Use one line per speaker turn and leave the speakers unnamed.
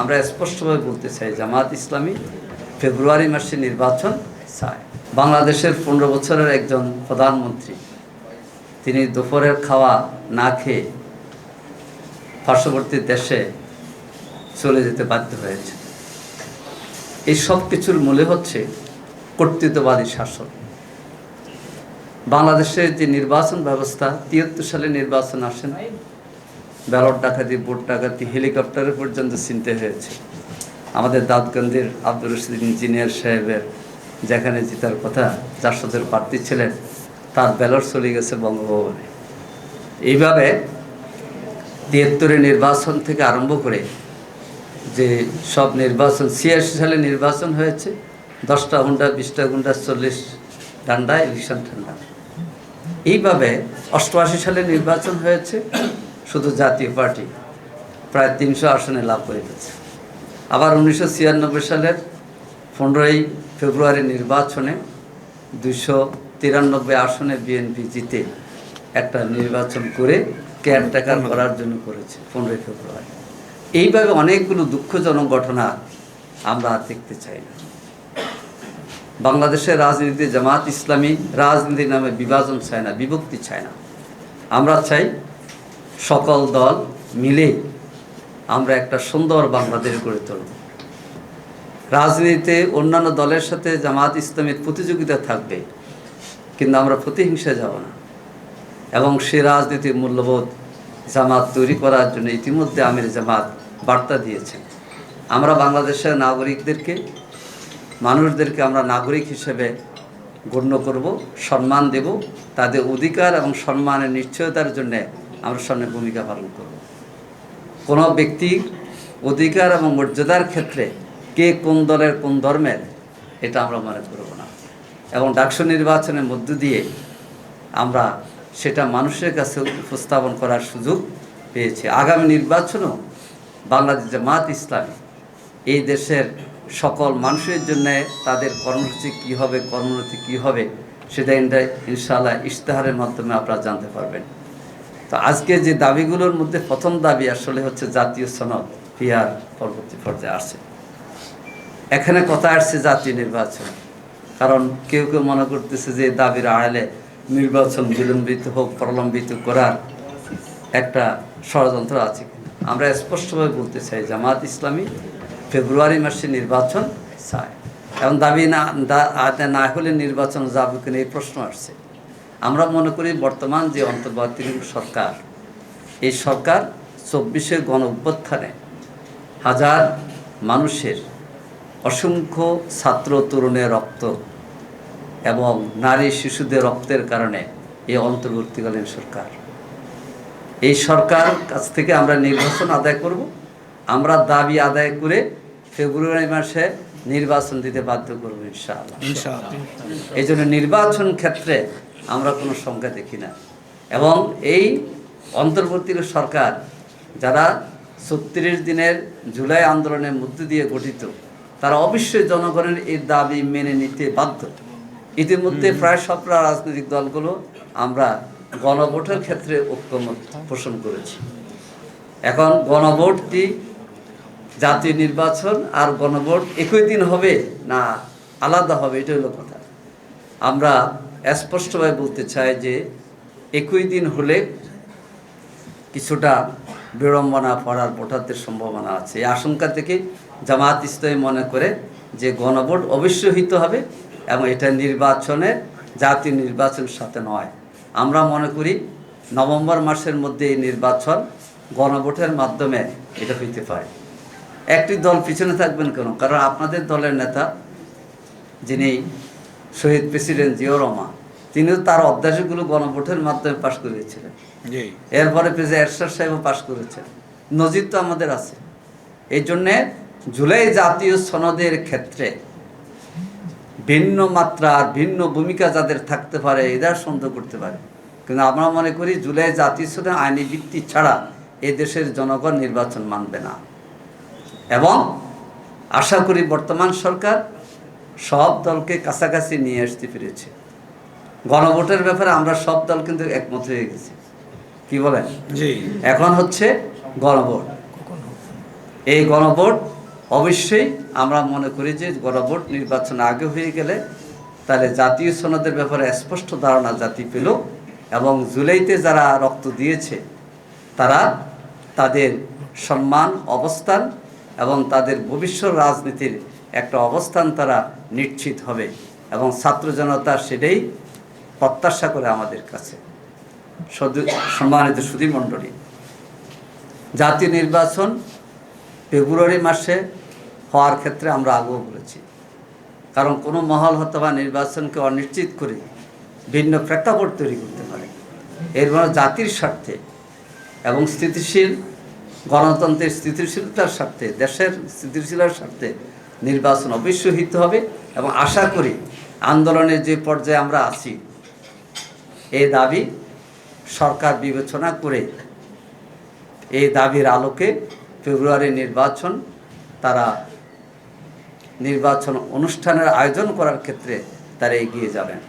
আমরা স্পষ্টভাবে বলতে চাই, জামাত ইসলামী ফেব্রুয়ারি মাসে নির্বাচন চায়। বাংলাদেশের পনেরো বছরের একজন প্রধানমন্ত্রী, তিনি দুপুরের খাওয়া না খেয়ে পার্শ্ববর্তী দেশে চলে যেতে বাধ্য হয়েছে এই সব কিছুর মূলে হচ্ছে কর্তৃত্ববাদী শাসন। বাংলাদেশের যে নির্বাচন ব্যবস্থা, তিয়াত্তর সালে নির্বাচন আসেন ব্যালট ডাকাতি ভোট ডাকাতি হেলিকপ্টারে পর্যন্ত চিনতে হয়েছে। আমাদের দাউদগঞ্জের আব্দুল রশিদ ইঞ্জিনিয়ার সাহেবের, যেখানে জিতার কথা সাথে প্রার্থী ছিলেন, তার ব্যালট চলে গেছে বঙ্গভবনে। এইভাবে তিয়াত্তরে নির্বাচন থেকে আরম্ভ করে যে সব নির্বাচন, ছিয়াশি সালে নির্বাচন হয়েছে, দশটা গুন্ডা, বিশটা গুন্ডা, চল্লিশ ডান্ডা ইলেকশন ঠান্ডা এইভাবে অষ্টআশি সালে নির্বাচন হয়েছে শুধু জাতীয় পার্টি। প্রায় তিনশো আসনে লাভ করে গেছে। আবার উনিশশো ছিয়ানব্বই সালের পনেরোই ফেব্রুয়ারি নির্বাচনে দুশো তিরানব্বই আসনে বিএনপি জিতে একটা নির্বাচন করে কেয়ারটেকার করার জন্য করেছে পনেরোই ফেব্রুয়ারি। এইভাবে অনেকগুলো দুঃখজনক ঘটনা আমরা আর দেখতে চাই না। বাংলাদেশের রাজনীতিতে জামাত ইসলামী রাজনীতি নামে বিভাজন চায় না বিভক্তি চায় না। আমরা চাই সকল দল মিলে আমরা একটা সুন্দর বাংলাদেশ গড়ে তুলব। রাজনীতিতে অন্যান্য দলের সাথে জামাত ইসলামের প্রতিযোগিতা থাকবে, কিন্তু আমরা প্রতিহিংসা যাব না। এবং সে রাজনীতির মূল্যবোধ জামাত তৈরি করার জন্য ইতিমধ্যে আমির জামাত বার্তা দিয়েছেন আমরা বাংলাদেশের নাগরিকদেরকে, মানুষদেরকে আমরা নাগরিক হিসেবে গণ্য করব, সম্মান দেব। তাদের অধিকার এবং সম্মানের নিশ্চয়তার জন্য আমরা সামনে ভূমিকা পালন করব। কোনো ব্যক্তির অধিকার এবং মর্যাদার ক্ষেত্রে কে কোন দলের কোন ধর্মের, এটা আমরা মনে করব না। এবং ডাকসু নির্বাচনের মধ্য দিয়ে আমরা সেটা মানুষের কাছে উপস্থাপন করার সুযোগ পেয়েছি। আগামী নির্বাচনও বাংলাদেশ জামাত ইসলামী এই দেশের সকল মানুষের জন্য তাদের কর্মসূচি কী হবে, কর্মসূচি কী হবে, সেটা ইনশাআল্লাহ ইশতেহারের মাধ্যমে আপনারা জানতে পারবেন। তো আজকে যে দাবিগুলোর মধ্যে প্রথম দাবি আসলে হচ্ছে জাতীয় সনদ পিয়ার পরবর্তী পর্যায়ে আসছে এখানে কথা আসছে জাতীয় নির্বাচন। কারণ কেউ কেউ মনে করতেছে যে দাবির আড়ালে নির্বাচন বিলম্বিত হোক, প্রলম্বিত করার একটা ষড়যন্ত্র আছে আমরা স্পষ্টভাবে বলতে চাই, জামাত ইসলামী ফেব্রুয়ারি মাসে নির্বাচন চায়। এবং দাবি না না হলে নির্বাচন যাবে কিনা এই প্রশ্ন আসছে। আমরা মনে করি বর্তমান যে অন্তর্বর্তীকালীন সরকার এই সরকার চব্বিশে গণ অভ্যুত্থানে হাজার মানুষের অসংখ্য ছাত্র তরুণের রক্ত এবং নারী শিশুদের রক্তের কারণে এই অন্তর্বর্তীকালীন সরকার। এই সরকার কাছ থেকে আমরা নির্বাচন আদায় করব। আমরা দাবি আদায় করে ফেব্রুয়ারি মাসে নির্বাচন দিতে বাধ্য করব ইনশাআল্লাহ। এই জন্য নির্বাচন ক্ষেত্রে আমরা কোনো সংখ্যা দেখি না। এবং এই অন্তর্বর্তী সরকার যারা ছত্রিশ দিনের জুলাই আন্দোলনের মধ্য দিয়ে গঠিত তারা অবশ্যই জনগণের এই দাবি মেনে নিতে বাধ্য। ইতিমধ্যে প্রায় সব রাজনৈতিক দলগুলো আমরা গণভোটের ক্ষেত্রে ঐক্যমত পোষণ করেছি। এখন গণভোটটি জাতীয় নির্বাচন আর গণভোট একই দিন হবে না আলাদা হবে এটা হলো কথা। আমরা স্পষ্টভাবে বলতে চায় যে একই দিন হলে কিছুটা বিড়ম্বনা পড়ার ভোটারদের সম্ভাবনা আছে। এই আশঙ্কা থেকে জামাত ইসলামী মনে করে যে গণভোট অবশ্যই হইতে হবে এবং এটা নির্বাচনের, জাতীয় নির্বাচনের সাথে নয়। আমরা মনে করি নভেম্বর মাসের মধ্যে এই নির্বাচন গণভোটের মাধ্যমে এটা হইতে পারে। একটি দল পিছনে থাকবেন কেন? কারণ আপনাদের দলের নেতা যিনি শহীদ প্রেসিডেন্ট জিও রহমান তিনিও তার অধ্যায়গুলো গণভোটের মাধ্যমে পাশ করিয়েছিলেন। এরপরে প্রেসিডেন্ট এরশাদ সাহেবও পাশ করেছেন। নজির তো আমাদের আছে। এই জন্যে জুলাই জাতীয় সনদের ক্ষেত্রে ভিন্ন মাত্রা আর ভিন্ন ভূমিকা যাদের থাকতে পারে এদের সন্দেহ করতে পারে। কিন্তু আমরা মনে করি জুলাই জাতীয় সনদ আইনি ভিত্তি ছাড়া এ দেশের জনগণ নির্বাচন মানবে না। এবং আশা করি বর্তমান সরকার সব দলকে কাছাকাছি নিয়ে আসতে পেরেছে। গণভোটের ব্যাপারে আমরা সব দল কিন্তু একমত হয়ে গেছি। কি বলেন? এখন হচ্ছে গণভোট। এই গণভোট অবশ্যই আমরা মনে করি যে গণভোট নির্বাচন আগে হয়ে গেলে তাহলে জাতীয় সনদের ব্যাপারে স্পষ্ট ধারণা জাতি পেল এবং জুলাইতে যারা রক্ত দিয়েছে তারা তাদের সম্মান অবস্থান এবং তাদের ভবিষ্যৎ রাজনীতির একটা অবস্থান তারা নিশ্চিত হবে এবং ছাত্র জনতা সেটাই প্রত্যাশা করে আমাদের কাছে। সম্মানিত সুধী মণ্ডলী, জাতীয় নির্বাচন ফেব্রুয়ারি মাসে হওয়ার ক্ষেত্রে আমরা আগেও বলেছি, কারণ কোনো মহল হতে বা নির্বাচনকে অনিশ্চিত করে ভিন্ন প্রেক্ষাপট তৈরি করতে পারে। এর মানে জাতির স্বার্থে এবং স্থিতিশীল গণতন্ত্রের স্থিতিশীলতার স্বার্থে, দেশের স্থিতিশীলতার স্বার্থে নির্বাচন অবশ্যই হিত হবে এবং আশা করি আন্দোলনের যে পর্যায়ে আমরা আছি এই দাবি সরকার বিবেচনা করে এই দাবির আলোকে ফেব্রুয়ারি নির্বাচন তারা নির্বাচন অনুষ্ঠানের আয়োজন করার ক্ষেত্রে তারা এগিয়ে যাবেন।